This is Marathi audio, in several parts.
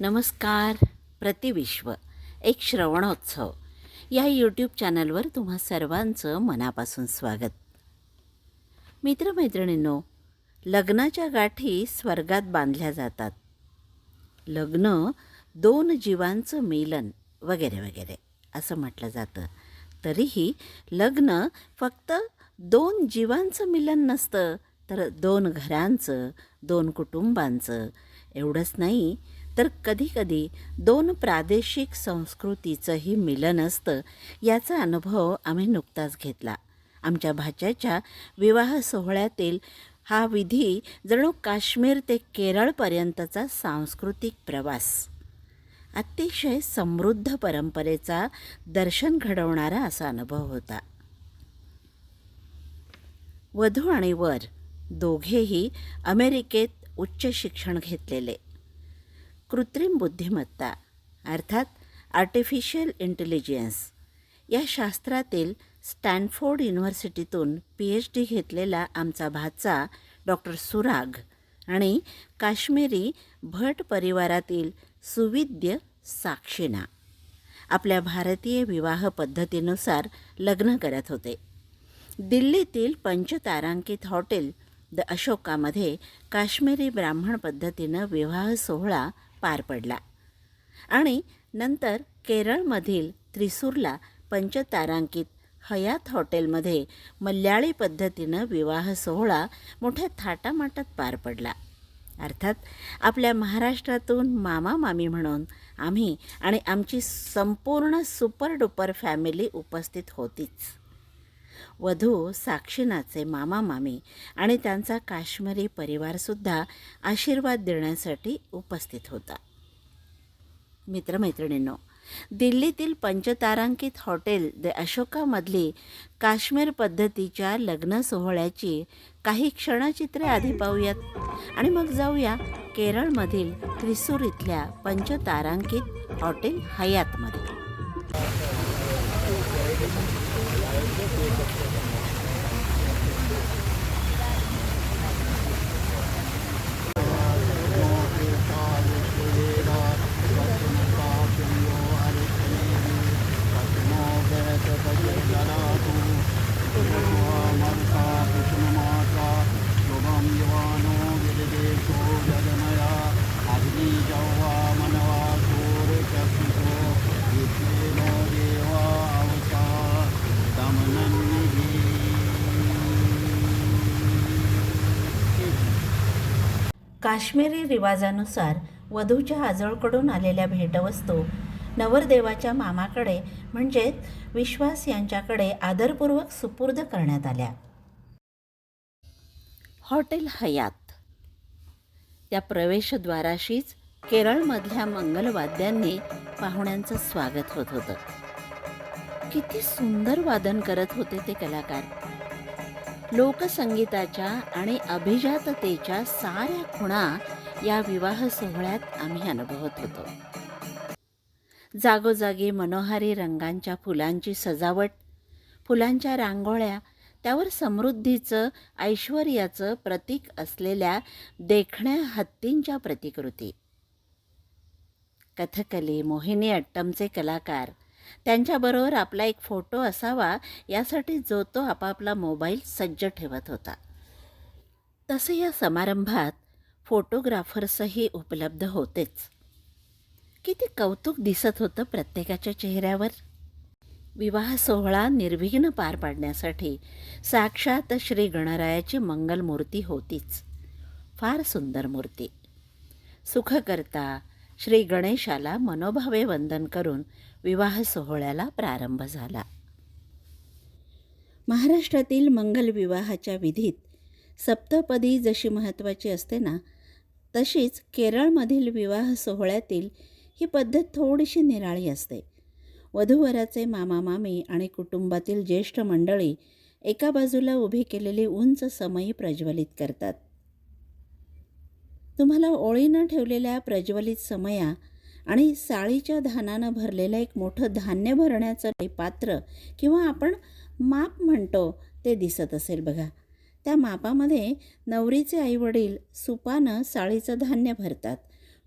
नमस्कार प्रतिविश्व एक श्रवणोत्सव. या यूट्यूब चॅनलवर तुम्हा सर्वांचं मनापासून स्वागत. मित्रमैत्रिणींनो लग्नाच्या गाठी स्वर्गात बांधल्या जातात. लग्न दोन जीवांचं मिलन वगैरे वगैरे असं म्हटलं जातं. तरीही लग्न फक्त दोन जीवांचं मिलन नसतं तर दोन घरांचं दोन कुटुंबांचं एवढंच नाही तर कधीकधी दोन प्रादेशिक संस्कृतीचंही मिलन असतं याचा अनुभव आम्ही नुकताच घेतला. आमच्या भाच्याच्या विवाह सोहळ्यातील हा विधी जणू काश्मीर ते केरळपर्यंतचा सांस्कृतिक प्रवास. अतिशय समृद्ध परंपरेचा दर्शन घडवणारा असा अनुभव होता. वधू आणि वर दोघेही अमेरिकेत उच्च शिक्षण घेतलेले. कृत्रिम बुद्धिमत्ता अर्थात आर्टिफिशियल इंटेलिजन्स या शास्त्रातील स्टॅनफोर्ड युनिव्हर्सिटीतून पी एच डी घेतलेला आमचा भाचा डॉक्टर सुराग आणि काश्मीरी भट परिवारातील सुविद्य साक्षीना आपल्या भारतीय विवाह पद्धतीनुसार लग्न करत होते. दिल्लीतील पंचतारांकित हॉटेल द अशोकामध्ये काश्मीरी ब्राह्मण पद्धतीनं विवाह सोहळा पार पडला. आणि नंतर केरळमधील त्रिसूरला पंचतारांकित हयात हॉटेलमध्ये मल्याळी पद्धतीनं विवाह सोहळा मोठ्या थाटामाटात पार पडला. अर्थात आपल्या महाराष्ट्रातून मामा मामी म्हणून आम्ही आणि आमची संपूर्ण सुपर डुपर फॅमिली उपस्थित होतीच. वधू साक्षीनाचे मामा मामी आणि त्यांचा काश्मीरी परिवारसुद्धा आशीर्वाद देण्यासाठी उपस्थित होता. मित्रमैत्रिणींनो दिल्लीतील पंचतारांकित हॉटेल द अशोकामधली काश्मीर पद्धतीच्या लग्न सोहळ्याची काही क्षणचित्रे आधी पाहूयात आणि मग जाऊया केरळमधील त्रिसूर इथल्या पंचतारांकित हॉटेल हयातमध्ये. Thank you. काश्मीरी रिवाजानुसार वधूच्या आजोळकडून आलेल्या भेटवस्तू नवरदेवाच्या मामाकडे म्हणजेच विश्वास यांच्याकडे आदरपूर्वक सुपूर्द करण्यात आल्या. Hotel Hyatt. त्या प्रवेशद्वाराशीच केरळमधल्या मंगलवाद्यांनी पाहुण्यांचं स्वागत होत होतं. किती सुंदर वादन करत होते ते कलाकार. लोकसंगीताच्या आणि अभिजाततेच्या साऱ्या खुणा या विवाह सोहळ्यात आम्ही अनुभवत होतो. जागोजागी मनोहारी रंगांच्या फुलांची सजावट फुलांच्या रांगोळ्या त्यावर समृद्धीचं ऐश्वर्याचं प्रतीक असलेल्या देखण्या हत्तींच्या प्रतिकृती. कथकली मोहिनी अट्टमचे कलाकार त्यांच्याबरोबर आपला एक फोटो असावा यासाठी जो तो आपापला मोबाईल सज्ज ठेवत होता. तसे या समारंभात फोटोग्राफर्सही उपलब्ध होतेच. किती कौतुक दिसत होतं प्रत्येकाच्या चेहऱ्यावर. विवाह सोहळा निर्विघ्न पार पाडण्यासाठी साक्षात श्री गणरायाची मंगलमूर्ती होतीच. फार सुंदर मूर्ती. सुखकर्ता श्री गणेशाला मनोभावे वंदन करून विवाह सोहळ्याला प्रारंभ झाला. महाराष्ट्रातील मंगल विवाहाच्या विधीत सप्तपदी जशी महत्त्वाची असते ना तशीच केरळमधील विवाह सोहळ्यातील ही पद्धत थोडीशी निराळी असते. वधूवराचे मामा मामी आणि कुटुंबातील ज्येष्ठ मंडळी एका बाजूला उभी केलेली उंच समयी प्रज्वलित करतात. तुम्हाला ओळीनं ठेवलेल्या प्रज्वलित समया आणि साळीच्या धानानं भरलेलं एक मोठं धान्य भरण्याचं पात्र किंवा आपण माप म्हणतो ते दिसत असेल बघा. त्या मापामध्ये नवरीचे आईवडील सुपानं साळीचं धान्य भरतात.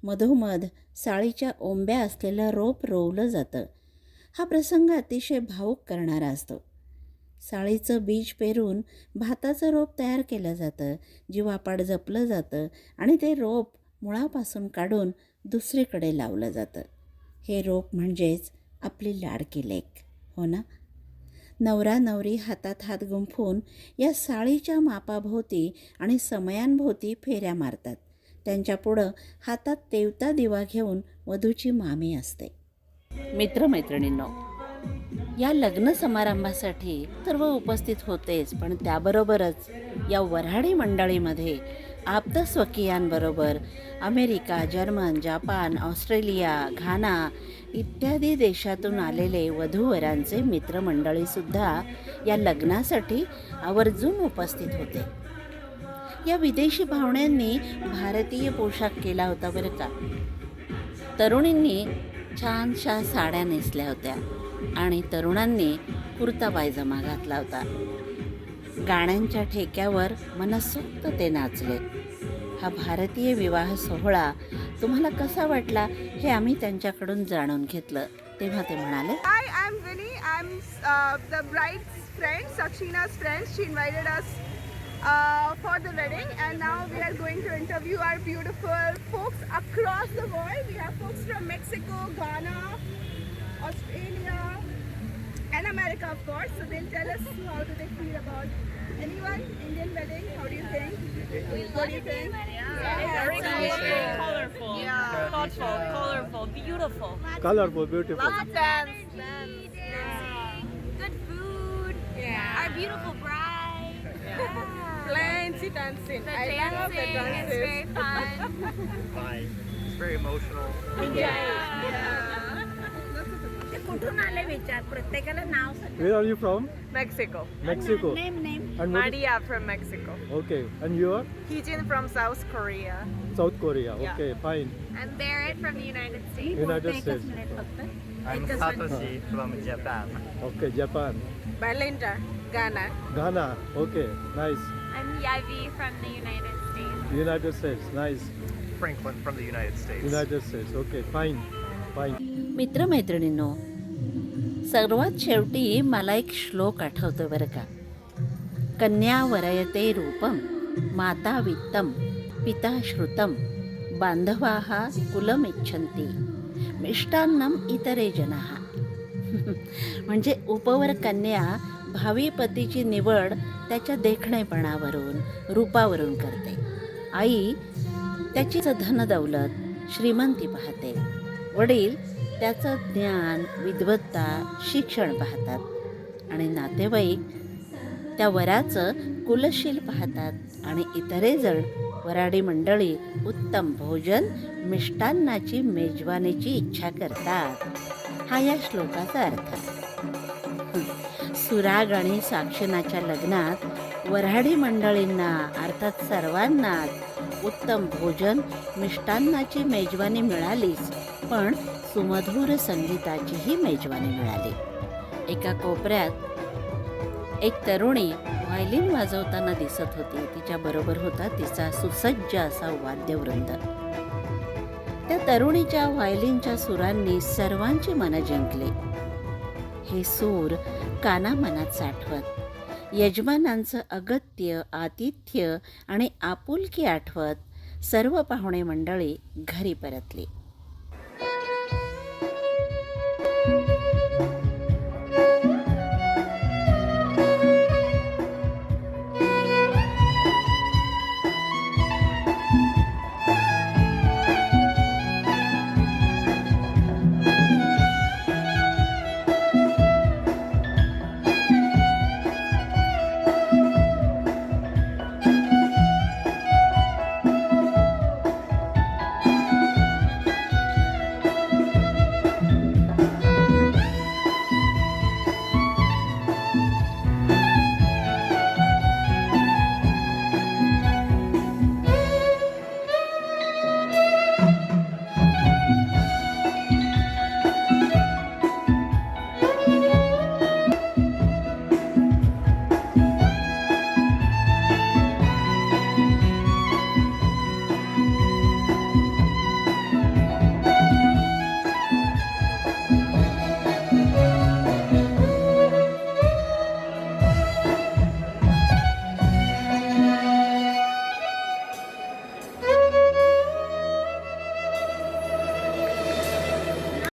मधोमध साळीच्या ओंब्या असलेलं रोप रोवलं जातं. हा प्रसंग अतिशय भावूक करणारा असतो. साळीचं बीज पेरून भाताचं रोप तयार केलं जातं जीवापाड जपलं जातं आणि ते रोप मुळापासून काढून दुसरीकडे लावलं जातं. हे रोप म्हणजेच आपली लाडकी लेक हो ना? नवरा नवरी हातात हात गुंफून या साळीच्या मापाभोवती आणि समयांभोवती फेऱ्या मारतात. त्यांच्यापुढं हातात तेवता दिवा घेऊन वधूची मामी असते. मित्रमैत्रिणींनो या लग्न समारंभासाठी सर्व उपस्थित होतेच पण त्याबरोबरच या वऱ्हाडी मंडळीमध्ये आप्तस्वकीयांबरोबर America German Japan Australia Ghana इत्यादी देशातून आलेले वधूवरांचे मित्रमंडळीसुद्धा या लग्नासाठी आवर्जून उपस्थित होते. या विदेशी पाहुण्यांनी भारतीय पोशाख केला होता बरं का? तरुणींनी छानशा साड्या नेसल्या होत्या. आणि तरुणांनी कुर्ता पायजमा घातला होता. गाण्यांच्या ठेक्यावर मनसोक्त ते नाचले. हा भारतीय विवाह सोहळा तुम्हाला कसा वाटला हे आम्ही त्यांच्याकडून जाणून घेतलं. तेव्हा ते म्हणाले I am Vinnie I am the bride friend सक्षीना friend she invited us for the wedding and now we are going to interview our beautiful folks across the world we have folks from Mexico Ghana Australia, and America, of course. So they'll tell us how do they feel about anyone Indian wedding. How do you think? what do you think? Very colorful, colorful, Yeah. thoughtful, colorful, beautiful. Colorful, beautiful. Lots of dance. Good food. Yeah. Our beautiful bride. Plenty dancing. The I love the dancing is very fun. Fine. It's very emotional. कुठून आले विचार प्रत्येकाला नाव Where are you from? Mexico. Mexico. Name name And what is- Maria from Mexico. Okay. And you are Heejin from South Korea. South Korea. Yeah. Okay, fine. I'm Barrett from the United States. United States. I'm Satoshi from Japan. Okay, Japan. Belinda, Ghana. Ghana. Okay, nice. I'm Yavi from the United States. United States. Nice. Franklin from the United States. United States. Okay, fine. Fine. मित्रमैत्रिणींनो सर्वात शेवटी मला एक श्लोक आठवतो बरं का. कन्या वरयते रूपम माता वित्तम पिता श्रुतम कुलम् इच्छन्ति मिष्टान्नम इतरे जनाः. म्हणजे उपवर कन्या भावी पतीची निवड त्याच्या देखणेपणावरून रूपावरून करते. आई त्याची धनदौलत श्रीमंती पाहते. वडील त्याचं ज्ञान विद्वत्ता शिक्षण पाहतात. आणि नातेवाईक त्या वराचं कुलशील पाहतात. आणि इतरेजण वराडी मंडळी उत्तम भोजन मिष्टान्नाची मेजवानीची इच्छा करतात. हा या श्लोकाचा अर्थ. सुराग आणि साक्षनाच्या लग्नात वऱ्हाडी मंडळींना अर्थात सर्वांनाच उत्तम भोजन मिष्टान्नाची मेजवानी मिळालीच. पण सुमधुर संगीताचीही मेजवानी मिळाली. एका कोपऱ्यात एक तरुणी व्हायलिन वाजवताना दिसत होती. तिच्याबरोबर होता तिचा सुसज्ज असा वाद्यवृंद. त्या तरुणीच्या व्हायलिनच्या सुरांनी सर्वांची मनं जिंकली. हे सूर कानामनात साठवत यजमानांचं अगत्य आतिथ्य आणि आपुलकी आठवत सर्व पाहुणे मंडळी घरी परतली.